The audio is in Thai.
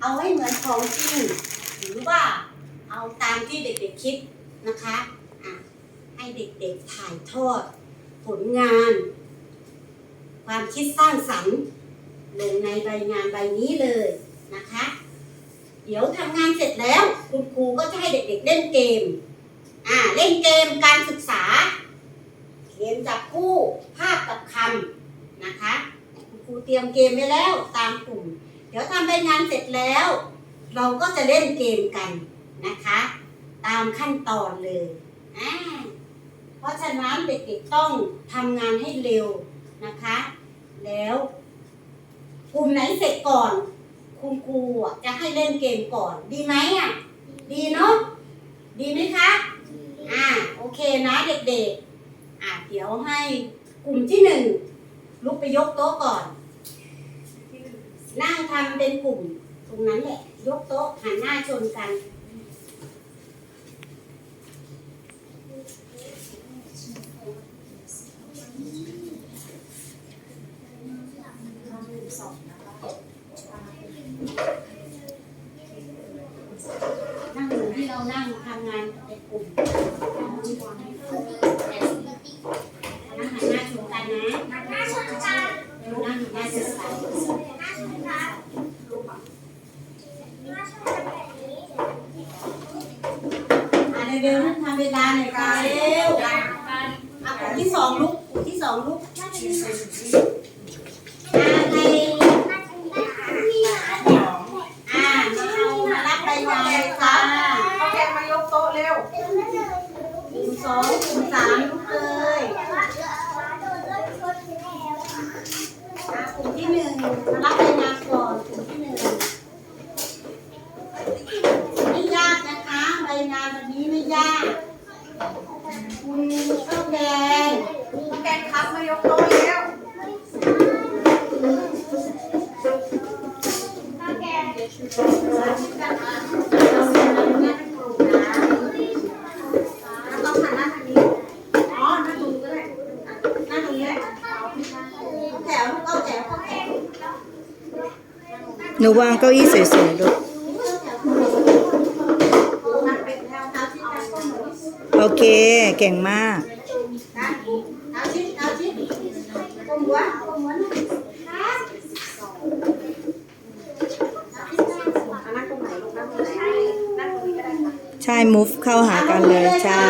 เอาให้เหมือนของจริงหรือว่าเอาตามที่เด็กๆคิดนะคะะให้เด็กๆถ่ายทอด ผลงาน ความคิดสร้างสรรค์ลงในใบงานใบนี้เลยนะคะ เดี๋ยวทำงานเสร็จแล้ว คุณครูก็จะให้เด็กๆเล่นเกมอ่าเล่นเกมการศึกษาเกมจับคู่ภาพกับคำนะคะ คุณครูเตรียมเกมไว้แล้วตามกลุ่ม เดี๋ยวทำใบงานเสร็จแล้ว เราก็จะเล่นเกมกันนะคะ ตามขั้นตอนเลยอ่าเพราะฉะนั้นเด็กๆต้องทำงานให้เร็วนะคะ แล้วกลุ่มไหนเสร็จก่อน คุณครูอะจะให้เล่นเกมก่อน ดีไหมอะ ดีเนาะดีไหมคะ อ่า โอเคนะเด็กๆ อ่าเดี๋ยวให้กลุ่มที่หนึ่งลุกไปยกโต๊ะก่อน นั่งทำเป็นกลุ่มตรงนั้นแหละ ยกโต๊ะหันหน้าชนกัน นั่งเหมือนที่เรานั่งทำงานเป็นกลุ่มนั่งหันหน้าชนกันนะ หน้าชนกันอะ เร็วนั่งทำเวลาหน่อยค่ะเร็วอะกลุ่มที่สองลุกกลุ่มที่สองลุกอะใครอ่ามาเอามารับใบงานเลยค่ะเอาแกมายกโต๊ะเร็วกลุ่มสองกลุ่มสามลุกเลยอะก รับใบงานก่อนกลุ่มที่หนึ่งไม่ยากนะคะใบงานวันนี้ไม่ยาก คุณข้าวแดงเอาแกงครับมายกโต๊ะเร็วต้องหันหน้าทางนี้อ๋อนั่งตรงก็ได้หน้าตรงนี้แหละแถวลูกเอาแถวเข้าแถว หนูวางเก้าอี้สวยๆลูกโอเค เก่งมากเท้าชิดเท้าชิดก้มหัวก้มหัวนะอะนั่งตรงไหนลูกนั่งตรงไหนนั่งตรงนี้ก็ได้ค่ะใช่ move เข้าหากันเลย ใช่